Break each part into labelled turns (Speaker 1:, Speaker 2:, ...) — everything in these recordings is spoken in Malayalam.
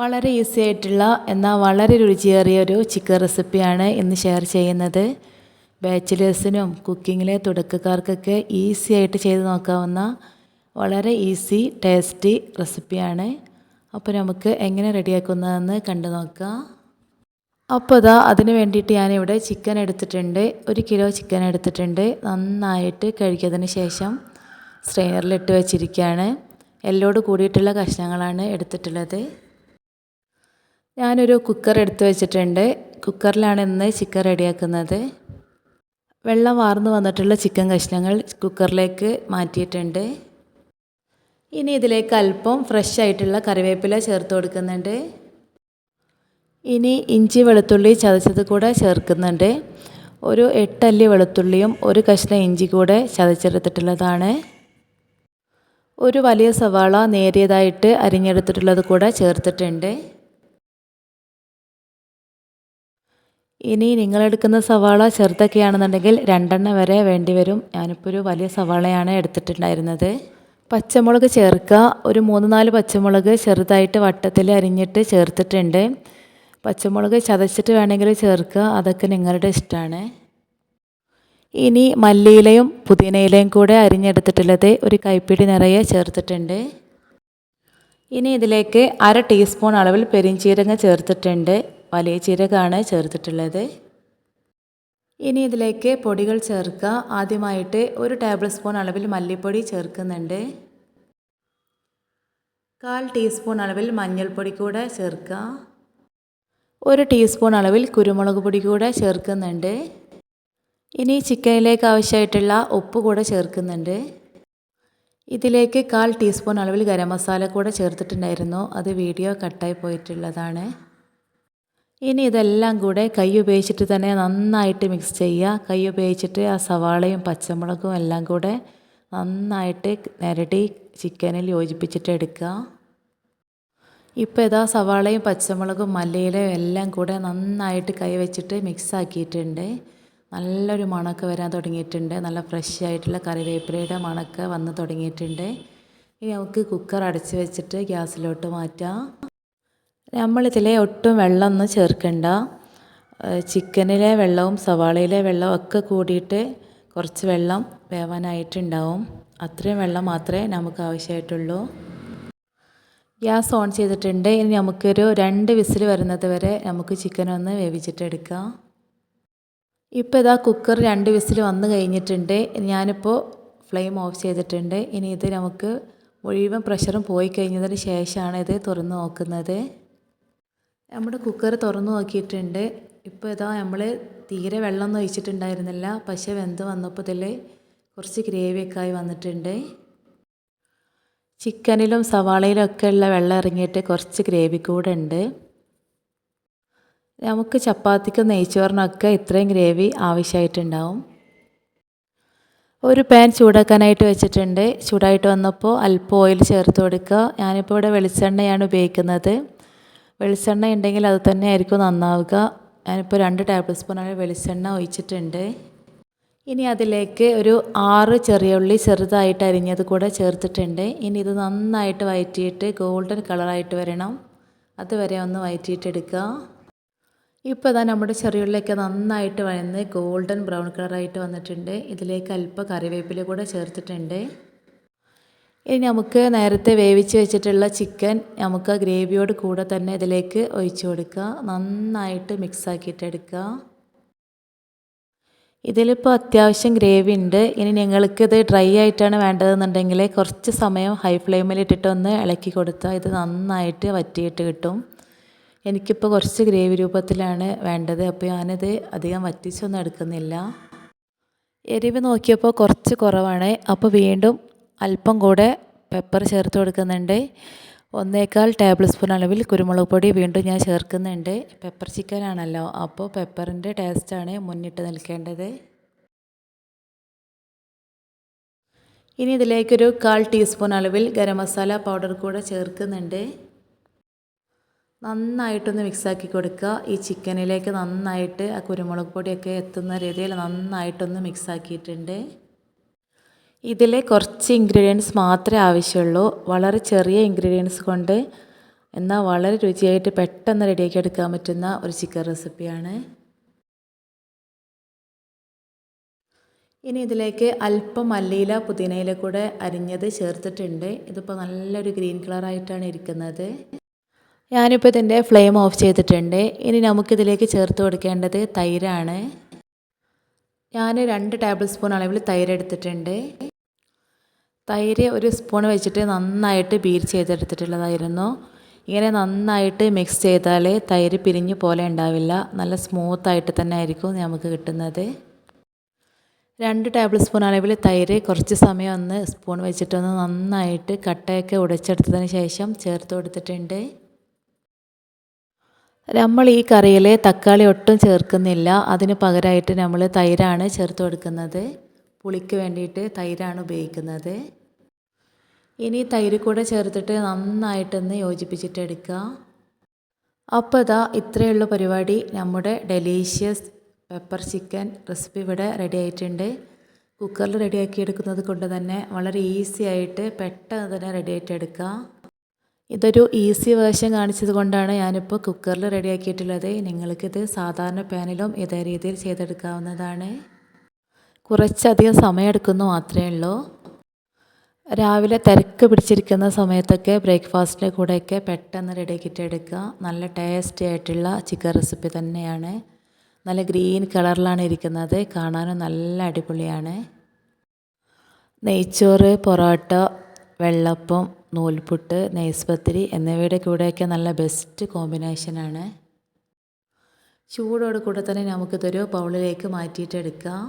Speaker 1: വളരെ ഈസി ആയിട്ടുള്ള എന്നാൽ വളരെ രുചിയേറിയ ഒരു ചിക്കൻ റെസിപ്പിയാണ് ഇന്ന് ഷെയർ ചെയ്യുന്നത്. ബാച്ചിലേഴ്സിനും കുക്കിങ്ങിലെ തുടക്കക്കാർക്കൊക്കെ ഈസി ആയിട്ട് ചെയ്ത് നോക്കാവുന്ന വളരെ ഈസി ടേസ്റ്റി റെസിപ്പിയാണ് അപ്പോൾ നമുക്ക് എങ്ങനെ റെഡിയാക്കുന്നതെന്ന് കണ്ടു നോക്കാം. അപ്പോൾ ഇതാ അതിന് വേണ്ടിയിട്ട് ഞാനിവിടെ ചിക്കൻ എടുത്തിട്ടുണ്ട്. ഒരു കിലോ ചിക്കൻ എടുത്തിട്ടുണ്ട്. നന്നായിട്ട് കഴുകിയതിന് ശേഷം സ്ട്രെയിനറിലിട്ട് വെച്ചിരിക്കുകയാണ്. എല്ലോട് കൂടിയിട്ടുള്ള കഷ്ണങ്ങളാണ് എടുത്തിട്ടുള്ളത്. ഞാനൊരു കുക്കർ എടുത്തു വെച്ചിട്ടുണ്ട്. കുക്കറിലാണ് ഇന്ന് ചിക്കൻ റെഡിയാക്കുന്നത്. വെള്ളം വാർന്നു വന്നിട്ടുള്ള ചിക്കൻ കഷ്ണങ്ങൾ കുക്കറിലേക്ക് മാറ്റിയിട്ടുണ്ട്. ഇനി ഇതിലേക്ക് അല്പം ഫ്രഷ് ആയിട്ടുള്ള കറിവേപ്പില ചേർത്ത് കൊടുക്കുന്നുണ്ട്. ഇനി ഇഞ്ചി വെളുത്തുള്ളി ചതച്ചത് കൂടെ ചേർക്കുന്നുണ്ട്. ഒരു എട്ടല്ലി വെളുത്തുള്ളിയും ഒരു കഷ്ണം ഇഞ്ചി കൂടെ ചതച്ചെടുത്തിട്ടുള്ളതാണ്. ഒരു വലിയ സവാള നേരിയതായിട്ട് അരിഞ്ഞെടുത്തിട്ടുള്ളത് കൂടെ ചേർത്തിട്ടുണ്ട്. ഇനി നിങ്ങളെടുക്കുന്ന സവാള ചെറുതൊക്കെയാണെന്നുണ്ടെങ്കിൽ രണ്ടെണ്ണം വരെ വേണ്ടി വരും. ഞാനിപ്പോൾ ഒരു വലിയ സവാളയാണ് എടുത്തിട്ടുണ്ടായിരുന്നത്. പച്ചമുളക് ചേർക്കുക. ഒരു മൂന്ന് നാല് പച്ചമുളക് ചെറുതായിട്ട് വട്ടത്തിൽ അരിഞ്ഞിട്ട് ചേർത്തിട്ടുണ്ട്. പച്ചമുളക് ചതച്ചിട്ട് വേണമെങ്കിൽ ചേർക്കുക. അതൊക്കെ നിങ്ങളുടെ ഇഷ്ടമാണ്. ഇനി മല്ലിയിലയും പുതിനയിലയും കൂടെ അരിഞ്ഞെടുത്തിട്ടുള്ളത് ഒരു കൈപ്പിടി നിറയെ ചേർത്തിട്ടുണ്ട്. ഇനി ഇതിലേക്ക് അര ടീസ്പൂൺ അളവിൽ പെരിഞ്ചീരകം ചേർത്തിട്ടുണ്ട്. വലിയ ജീരകമാണ് ചേർത്തിട്ടുള്ളത്. ഇനി ഇതിലേക്ക് പൊടികൾ ചേർക്കുക. ആദ്യമായിട്ട് ഒരു ടേബിൾ സ്പൂൺ അളവിൽ മല്ലിപ്പൊടി ചേർക്കുന്നുണ്ട്. കാൽ ടീസ്പൂൺ അളവിൽ മഞ്ഞൾപ്പൊടി കൂടെ ചേർക്കുക. ഒരു ടീസ്പൂൺ അളവിൽ കുരുമുളക് പൊടി കൂടെ ചേർക്കുന്നുണ്ട്. ഇനി ചിക്കനിലേക്ക് ആവശ്യമായിട്ടുള്ള ഉപ്പ് കൂടെ ചേർക്കുന്നുണ്ട്. ഇതിലേക്ക് കാൽ ടീസ്പൂൺ അളവിൽ ഗരം മസാല കൂടെ ചേർത്തിട്ടുണ്ടായിരുന്നു. അത് വീഡിയോ കട്ടായി പോയിട്ടുള്ളതാണ്. ഇനി ഇതെല്ലാം കൂടെ കൈ ഉപയോഗിച്ചിട്ട് തന്നെ നന്നായിട്ട് മിക്സ് ചെയ്യുക. കൈ ഉപയോഗിച്ചിട്ട് ആ സവാളയും പച്ചമുളകും എല്ലാം കൂടെ നന്നായിട്ട് നിരടി ചിക്കനിൽ യോജിപ്പിച്ചിട്ട് എടുക്കുക. ഇപ്പോൾ ഇതാ സവാളയും പച്ചമുളകും മല്ലിയിലയും എല്ലാം കൂടെ നന്നായിട്ട് കൈ വെച്ചിട്ട് മിക്സ് ആക്കിയിട്ടുണ്ട്. നല്ലൊരു മണമൊക്കെ വരാൻ തുടങ്ങിയിട്ടുണ്ട്. നല്ല ഫ്രഷ് ആയിട്ടുള്ള കറിവേപ്പിലയുടെ മണമൊക്കെ വന്ന് തുടങ്ങിയിട്ടുണ്ട്. ഇനി നമുക്ക് കുക്കർ അടച്ച് വെച്ചിട്ട് ഗ്യാസിലോട്ട് മാറ്റാം. നമ്മളിതിൽ ഒട്ടും വെള്ളമൊന്നും ചേർക്കണ്ട. ചിക്കനിലെ വെള്ളവും സവാളയിലെ വെള്ളവും ഒക്കെ കൂടിയിട്ട് കുറച്ച് വെള്ളം വേവാനായിട്ടുണ്ടാവും. അത്രയും വെള്ളം മാത്രമേ നമുക്ക് ആവശ്യമായിട്ടുള്ളൂ. ഗ്യാസ് ഓൺ ചെയ്തിട്ടുണ്ട്. ഇനി നമുക്കൊരു രണ്ട് വിസിൽ വരുന്നത് വരെ നമുക്ക് ചിക്കൻ ഒന്ന് വേവിച്ചിട്ടെടുക്കാം. ഇപ്പോൾ ഇതാ കുക്കർ രണ്ട് വിസിൽ വന്നു കഴിഞ്ഞിട്ടുണ്ട്. ഞാനിപ്പോൾ ഫ്ലെയിം ഓഫ് ചെയ്തിട്ടുണ്ട്. ഇനി ഇത് നമുക്ക് മുഴുവൻ പ്രഷറും പോയി കഴിഞ്ഞതിന് ശേഷമാണ് ഇത് തുറന്ന് നോക്കുന്നത്. നമ്മുടെ കുക്കർ തുറന്നു നോക്കിയിട്ടുണ്ട്. ഇപ്പോൾ ഇതാ നമ്മൾ തീരെ വെള്ളമൊന്നും ഒഴിച്ചിട്ടുണ്ടായിരുന്നില്ല. പക്ഷേ വെന്ത് വന്നപ്പോൾ ഇതിൽ കുറച്ച് ഗ്രേവിയൊക്കെ ആയി വന്നിട്ടുണ്ട്. ചിക്കനിലും സവാളയിലും ഒക്കെ ഉള്ള വെള്ളം ഇറങ്ങിയിട്ട് കുറച്ച് ഗ്രേവി കൂടെ ഉണ്ട്. നമുക്ക് ചപ്പാത്തിക്കും നെയ്ച്ചോറിനൊക്കെ ഇത്രയും ഗ്രേവി ആവശ്യമായിട്ടുണ്ടാവും. ഒരു പാൻ ചൂടാക്കാനായിട്ട് വെച്ചിട്ടുണ്ട്. ചൂടായിട്ട് വന്നപ്പോൾ അല്പം ഓയിൽ ചേർത്ത് കൊടുക്കുക. ഞാനിപ്പോൾ ഇവിടെ വെളിച്ചെണ്ണയാണ് ഉപയോഗിക്കുന്നത്. വെളിച്ചെണ്ണ ഉണ്ടെങ്കിൽ അത് തന്നെ ആയിരിക്കും നന്നാവുക. ഞാനിപ്പോൾ രണ്ട് ടേബിൾ സ്പൂണാണ് വെളിച്ചെണ്ണ ഒഴിച്ചിട്ടുണ്ട്. ഇനി അതിലേക്ക് ഒരു ആറ് ചെറിയ ഉള്ളി ചെറുതായിട്ട് അരിഞ്ഞത് കൂടെ ചേർത്തിട്ടുണ്ട്. ഇനി ഇത് നന്നായിട്ട് വയറ്റിയിട്ട് ഗോൾഡൻ കളറായിട്ട് വരണം. അതുവരെ ഒന്ന് വയറ്റിയിട്ടെടുക്കുക. ഇപ്പോൾ ഇതാ നമ്മുടെ ചെറിയ ചെറിയുള്ളിയൊക്കെ നന്നായിട്ട് വഴന്ന് ഗോൾഡൻ ബ്രൗൺ കളറായിട്ട് വന്നിട്ടുണ്ട്. ഇതിലേക്ക് അല്പം കറിവേപ്പില കൂടെ ചേർത്തിട്ടുണ്ട്. ഇനി നമുക്ക് നേരത്തെ വേവിച്ച് വെച്ചിട്ടുള്ള ചിക്കൻ നമുക്ക് ഗ്രേവിയോട് കൂടെ തന്നെ ഇതിലേക്ക് ഒഴിച്ചു കൊടുക്കുക. നന്നായിട്ട് മിക്സ് ആക്കിയിട്ടെടുക്കുക ഇതിലിപ്പോൾ അത്യാവശ്യം ഗ്രേവി ഉണ്ട്. ഇനി നിങ്ങൾക്കിത് ഡ്രൈ ആയിട്ടാണ് വേണ്ടതെന്നുണ്ടെങ്കിൽ കുറച്ച് സമയം ഹൈ ഫ്ലെയിമിൽ ഇട്ടിട്ടൊന്ന് ഇളക്കി കൊടുത്താൽ ഇത് നന്നായിട്ട് വറ്റിയിട്ട് കിട്ടും. എനിക്കിപ്പോൾ കുറച്ച് ഗ്രേവി രൂപത്തിലാണ് വേണ്ടത്. അപ്പോൾ ഞാനിത് അധികം വറ്റിച്ചൊന്നും എടുക്കുന്നില്ല. എരിവ് നോക്കിയപ്പോൾ കുറച്ച് കുറവാണ്. അപ്പോൾ വീണ്ടും അല്പം കൂടെ പെപ്പർ ചേർത്ത് കൊടുക്കുന്നുണ്ട്. ഒന്നേക്കാൾ ടേബിൾ സ്പൂൺ അളവിൽ കുരുമുളക് പൊടി വീണ്ടും ഞാൻ ചേർക്കുന്നുണ്ട്. പെപ്പർ ചിക്കൻ ആണല്ലോ. അപ്പോൾ പെപ്പറിന്റെ ടേസ്റ്റാണ് മുന്നിട്ട് നിൽക്കേണ്ടത്. ഇനി ഇതിലേക്കൊരു കാൽ ടീസ്പൂൺ അളവിൽ ഗരം മസാല പൗഡർ കൂടെ ചേർക്കുന്നുണ്ട്. നന്നായിട്ടൊന്ന് മിക്സാക്കി കൊടുക്കുക. ഈ ചിക്കനിലേക്ക് നന്നായിട്ട് ആ കുരുമുളക് പൊടിയൊക്കെ എത്തുന്ന രീതിയിൽ നന്നായിട്ടൊന്ന് മിക്സാക്കിയിട്ടുണ്ട് ഇതിൽ കുറച്ച് ഇൻഗ്രീഡിയൻസ് മാത്രമേ ആവശ്യമുള്ളൂ. വളരെ ചെറിയ ഇൻഗ്രീഡിയൻസ് കൊണ്ട് എന്നാൽ വളരെ രുചിയായിട്ട് പെട്ടെന്ന് റെഡിയാക്കി എടുക്കാൻ പറ്റുന്ന ഒരു ചിക്കൻ റെസിപ്പിയാണ് ഇനി ഇതിലേക്ക് അല്പം മല്ലിയില പുതിനയില കൂടെ അരിഞ്ഞത് ചേർത്തിട്ടുണ്ട്. ഇതിപ്പോൾ നല്ലൊരു ഗ്രീൻ കളറായിട്ടാണ് ഇരിക്കുന്നത്. ഞാനിപ്പോൾ ഇതിന്റെ ഫ്ലെയിം ഓഫ് ചെയ്തിട്ടുണ്ട്. ഇനി നമുക്കിതിലേക്ക് ചേർത്ത് കൊടുക്കേണ്ടത് തൈരാണ്. ഞാൻ രണ്ട് ടേബിൾ സ്പൂൺ അളവിൽ തൈര് എടുത്തിട്ടുണ്ട്. തൈര് ഒരു സ്പൂൺ വെച്ചിട്ട് നന്നായിട്ട് ബീറ്റ് ചെയ്തെടുത്തിട്ടുള്ളതായിരുന്നു. ഇങ്ങനെ നന്നായിട്ട് മിക്സ് ചെയ്താലേ തൈര് പിരിഞ്ഞു പോലെ ഉണ്ടാവില്ല. നല്ല സ്മൂത്തായിട്ട് തന്നെ ആയിരിക്കും നമുക്ക് കിട്ടുന്നത്. രണ്ട് ടേബിൾ സ്പൂൺ അളവിൽ തൈര് കുറച്ച് സമയം ഒന്ന് സ്പൂൺ വെച്ചിട്ടൊന്ന് നന്നായിട്ട് കട്ടയൊക്കെ ഉടച്ചെടുത്തതിന് ശേഷം ചേർത്ത് കൊടുത്തിട്ടുണ്ട്. നമ്മൾ ഈ കറിയിൽ തക്കാളി ഒട്ടും ചേർക്കുന്നില്ല. അതിന് പകരമായിട്ട് നമ്മൾ തൈരാണ് ചേർത്ത് കൊടുക്കുന്നത്. പുളിക്ക് വേണ്ടിയിട്ട് തൈരാണ് ഉപയോഗിക്കുന്നത്. ഇനി തൈര് കൂടെ ചേർത്തിട്ട് നന്നായിട്ടൊന്ന് യോജിപ്പിച്ചിട്ട് എടുക്കുക. അപ്പോൾ ഇതാ ഇത്രയുള്ള പരിപാടി. നമ്മുടെ ഡെലീഷ്യസ് പെപ്പർ ചിക്കൻ റെസിപ്പി ഇവിടെ റെഡി ആയിട്ടുണ്ട്. കുക്കറിൽ റെഡിയാക്കി എടുക്കുന്നത് കൊണ്ട് തന്നെ വളരെ ഈസി ആയിട്ട് പെട്ടെന്ന് തന്നെ റെഡി ആയിട്ട് എടുക്കുക. ഇതൊരു ഈസി വേർഷൻ കാണിച്ചത് കൊണ്ടാണ് ഞാനിപ്പോൾ കുക്കറിൽ റെഡിയാക്കിയിട്ടുള്ളത് നിങ്ങൾക്കിത് സാധാരണ പാനിലും ഇതേ രീതിയിൽ ചെയ്തെടുക്കാവുന്നതാണ്. കുറച്ചധികം സമയമെടുക്കുന്നു മാത്രമേ ഉള്ളൂ. രാവിലെ തിരക്ക് പിടിച്ചിരിക്കുന്ന സമയത്തൊക്കെ ബ്രേക്ക്ഫാസ്റ്റിന്റെ കൂടെയൊക്കെ പെട്ടെന്ന് റെഡിയാക്കിയിട്ട് എടുക്കുക. നല്ല ടേസ്റ്റി ആയിട്ടുള്ള ചിക്കൻ റെസിപ്പി തന്നെയാണ്. നല്ല ഗ്രീൻ കളറിലാണ് ഇരിക്കുന്നത്. കാണാനും നല്ല അടിപൊളിയാണ്. നെയ്ച്ചോറ് പൊറോട്ട വെള്ളപ്പം നൂൽപുട്ട് നെയ്സ്പത്തിരി എന്നിവയുടെ കൂടെയൊക്കെ നല്ല ബെസ്റ്റ് കോമ്പിനേഷനാണ് ചൂടോട് കൂടെ തന്നെ നമുക്കിതൊരു ബൗളിലേക്ക് മാറ്റിയിട്ടെടുക്കാം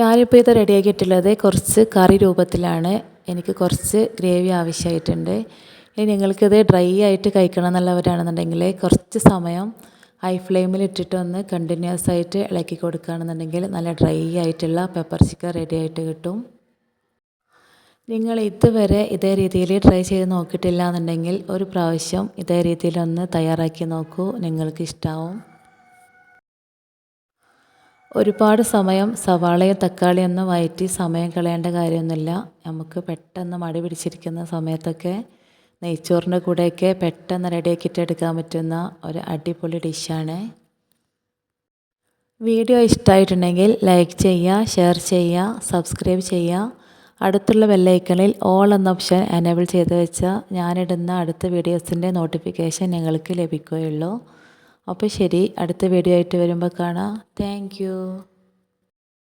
Speaker 1: ഞാനിപ്പോൾ ഇത് റെഡിയാക്കിയിട്ടുള്ളത് കുറച്ച് കറി രൂപത്തിലാണ്. എനിക്ക് കുറച്ച് ഗ്രേവി ആവശ്യമായിട്ടുണ്ട്. ഇനി നിങ്ങൾക്കിത് ഡ്രൈ ആയിട്ട് കഴിക്കണം എന്നുള്ളവരാണെന്നുണ്ടെങ്കിൽ കുറച്ച് സമയം ഹൈ ഫ്ലെയിമിൽ ഇട്ടിട്ട് ഒന്ന് കണ്ടിന്യൂസ് ആയിട്ട് ഇളക്കി കൊടുക്കുകയാണെന്നുണ്ടെങ്കിൽ നല്ല ഡ്രൈ ആയിട്ടുള്ള പെപ്പർ ചിക്കൻ റെഡി ആയിട്ട് കിട്ടും. നിങ്ങൾ ഇതുവരെ ഇതേ രീതിയിൽ ട്രൈ ചെയ്ത് നോക്കിയിട്ടില്ല എന്നുണ്ടെങ്കിൽ ഒരു പ്രാവശ്യം ഇതേ രീതിയിലൊന്ന് തയ്യാറാക്കി നോക്കൂ. നിങ്ങൾക്ക് ഇഷ്ടമാവും ഒരുപാട് സമയം സവാളയും തക്കാളിയൊന്നും വയറ്റി സമയം കളയേണ്ട കാര്യമൊന്നുമില്ല. നമുക്ക് പെട്ടെന്ന് മടി പിടിച്ചിരിക്കുന്ന സമയത്തൊക്കെ നെയ്ച്ചോറിന്റെ കൂടെയൊക്കെ പെട്ടെന്ന് റെഡിയാക്കിയിട്ട് എടുക്കാൻ പറ്റുന്ന ഒരു അടിപൊളി ഡിഷാണ്. വീഡിയോ ഇഷ്ടമായിട്ടുണ്ടെങ്കിൽ ലൈക്ക് ചെയ്യുക ഷെയർ ചെയ്യുക സബ്സ്ക്രൈബ് ചെയ്യുക. അടുത്തുള്ള വെല്ലൈക്കണിൽ ഓൾ എന്ന ഓപ്ഷൻ എനേബിൾ ചെയ്ത് വെച്ചാൽ ഞാനിടുന്ന അടുത്ത വീഡിയോസിന്റെ നോട്ടിഫിക്കേഷൻ നിങ്ങൾക്ക് ലഭിക്കുകയുള്ളൂ. അപ്പോൾ ശരി അടുത്ത വീഡിയോ ആയിട്ട് വരുമ്പോൾ കാണാം. താങ്ക്